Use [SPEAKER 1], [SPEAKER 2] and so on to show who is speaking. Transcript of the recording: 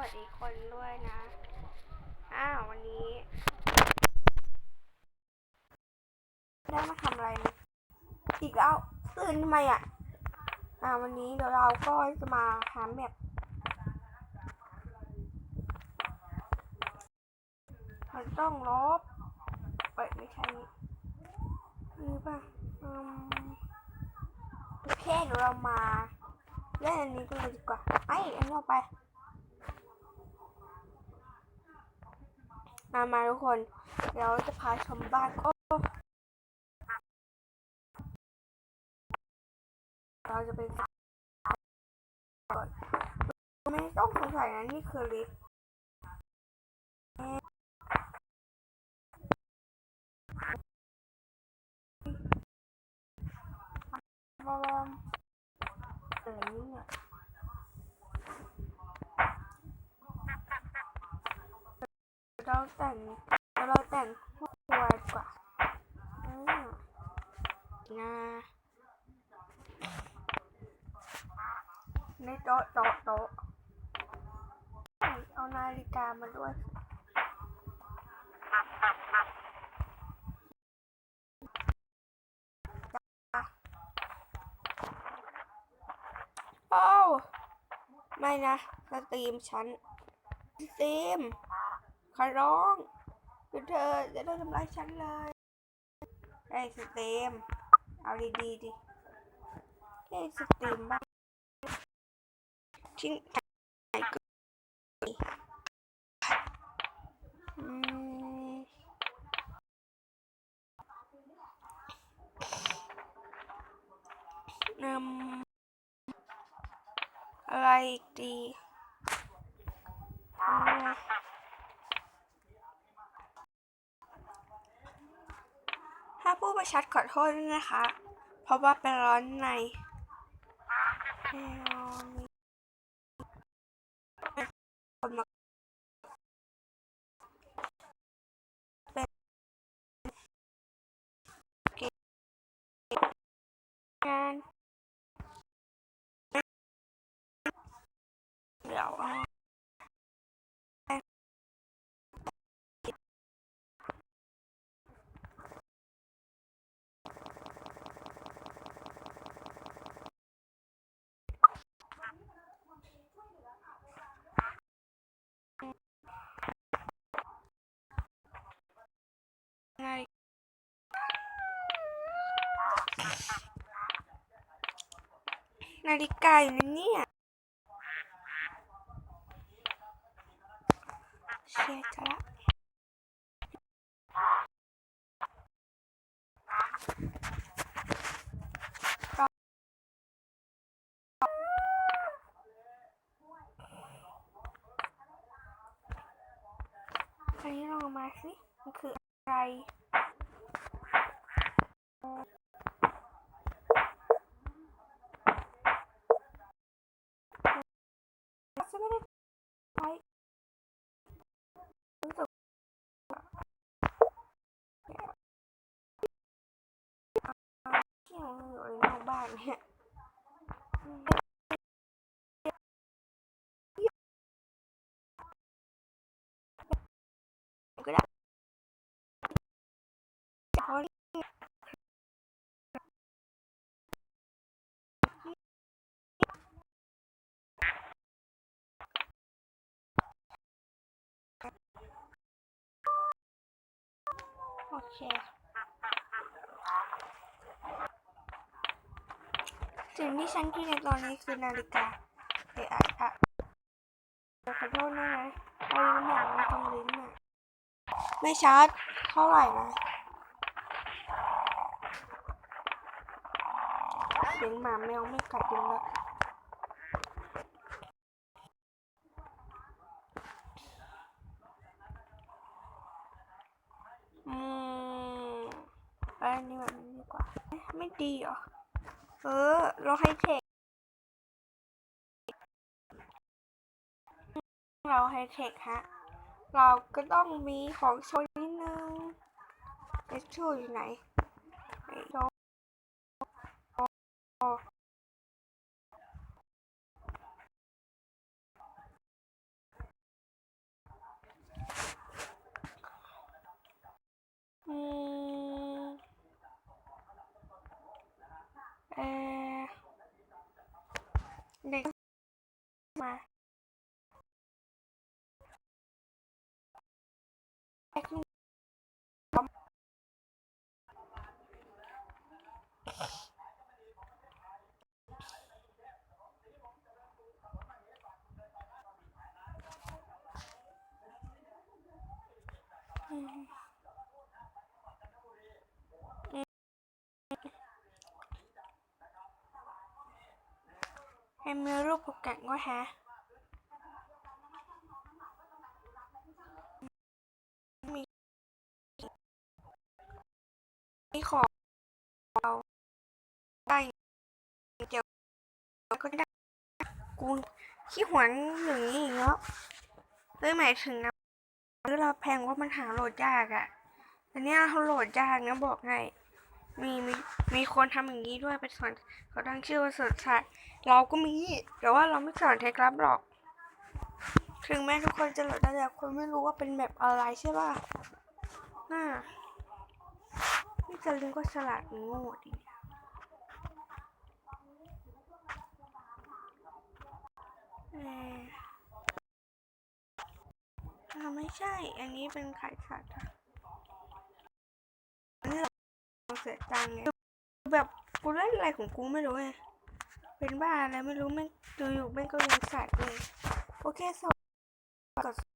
[SPEAKER 1] วัสดีคนด้วยนะ อ้าววันนี้ได้มาทำอะไรนะอีกแล้วตื่นทำไมอะ อ่าวันนี้เดี๋ยวเราก็จะมาหาแมปมันต้องลบเอ้ยไม่ใช่นี่นี่ป่ะอืมโอเคเดี๋ยวเรามาเล่นอันนี้กันเลยดีกว่าไอ้อันนี้เอาไป มามาทุกคนเดี๋ยวจะพาชมบ้านโอ้เราจะเป็นก่อนไม่ต้องสงสัยนะนี่คือลิฟต์บอมอะไรเนี่ย เราแต่งเราแต่งพวกครัวดีกว่าอ่านะในโต๊ะโต๊ะโต๊ะเอานาฬิกามาด้วยโอ้วไม่นะสตรีมฉันสตรีม ขอร้องเดี๋ยวเธอจะได้ทำร้ายฉันเลยไอ้สตรีมเอาดีดีๆดิไอ้สตรีมบ้างทิ้งไหนก็อืนำอะไรอีกดีอืมถ้าพูดไมาชัดขอโทษด้วยนะคะ เพราะว่าเป็นร้อนในแมวมีคนมาเป็นเกมงานเดี๋ยว เอาไงนาฬิกาอยู่ในเนี่ยเชียจะละอันนี้ลองมาสิมันคือ ไรจะไม่ได้ใช้รู้สึกที่ยังอยู่ในนอกบ้านเนี่ย เคสิ่งที่ฉันคิดในตอนนี้คือนาฬิกาเอะอะอะขอโทษนะนะเอาลิ้นหนังตรงลิ้นอะไม่ชัดเท่าไหร่นะเสียงหมาแมวไม่กัดลิ้นละอืม อันนี้แบบนี้ดีกว่า ไม่ดีเหรอ เออเราให้เทค เราไฮเทคฮะ เราก็ต้องมีของโชว์นิดนึงเอสชูอยู่ไหนไอ้โชว เออเด็กมาแป๊กนึงอืม ให้มีรูปปกกัดก็ฮะ นี่ขอเราได้เดี๋ยวก็ได้กูขี้หวนอย่างนี้อีกแล้วเลยหมายถึงนะคือเราแพงว่ามันหาโหลดยากอะแต่เนี้ยเขาโหลดยากนะบอกให้ มีมีมีคนทำอย่างนี้ด้วยเป็นสอนเขาตั้งชื่อว่าสวนสัตว์เราก็มี แต่ว่าเราไม่สอนเทคลับหรอก ถึงแม้ทุกคนจะโหลดได้แต่คนไม่รู้ว่าเป็นแบบอะไรใช่ป่ะน่า จะลิงก็ฉลาดโง่ดีเอออ่าไม่ใช่ อันนี้เป็นไข่สัตว์อะอันนี้เราเสียตังค์ไงแบบกูเล่นอะไรของกูไม่รู้ไง เป็นบ้าอะไรไม่รู้ไม่งอยู่ๆไม่งก็เลี้ยงสัตว์เลยโอเคสวัสดี